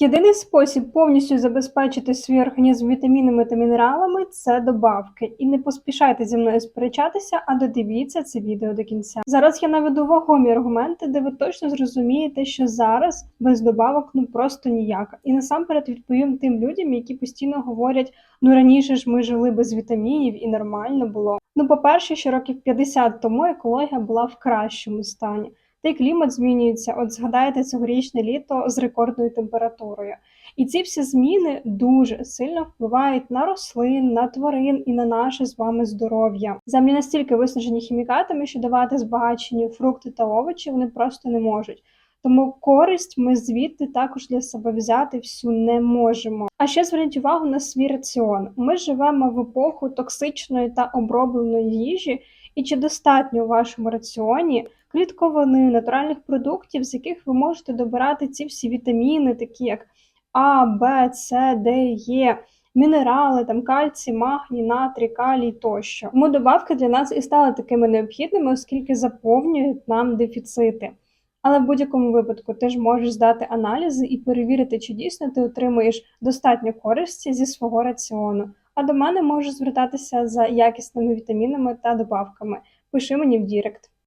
Єдиний спосіб повністю забезпечити свій організм вітамінами та мінералами це добавки. І не поспішайте зі мною сперечатися, а додивіться це відео до кінця. Зараз я наведу вагомі аргументи, де ви точно зрозумієте, що зараз без добавок ну просто ніяк. І насамперед відповім тим людям, які постійно говорять: ну раніше ж ми жили без вітамінів і нормально було. Ну, по-перше, ще років 50 тому екологія була в кращому стані. Та й клімат змінюється. От згадайте цьогорічне літо з рекордною температурою. І ці всі зміни дуже сильно впливають на рослин, на тварин і на наше з вами здоров'я. Землі настільки виснажені хімікатами, що давати збагачені фрукти та овочі вони просто не можуть. Тому користь ми звідти також для себе взяти всю не можемо. А ще зверніть увагу на свій раціон. Ми живемо в епоху токсичної та обробленої їжі, і чи достатньо у вашому раціоні клітковини, натуральних продуктів, з яких ви можете добирати ці всі вітаміни, такі як А, Б, С, Д, Е, мінерали, там кальцій, магній, натрій, калій тощо. Тому добавки для нас і стали такими необхідними, оскільки заповнюють нам дефіцити. Але в будь-якому випадку ти ж можеш здати аналізи і перевірити, чи дійсно ти отримуєш достатньо користі зі свого раціону. А до мене можеш звертатися за якісними вітамінами та добавками. Пиши мені в Дірект.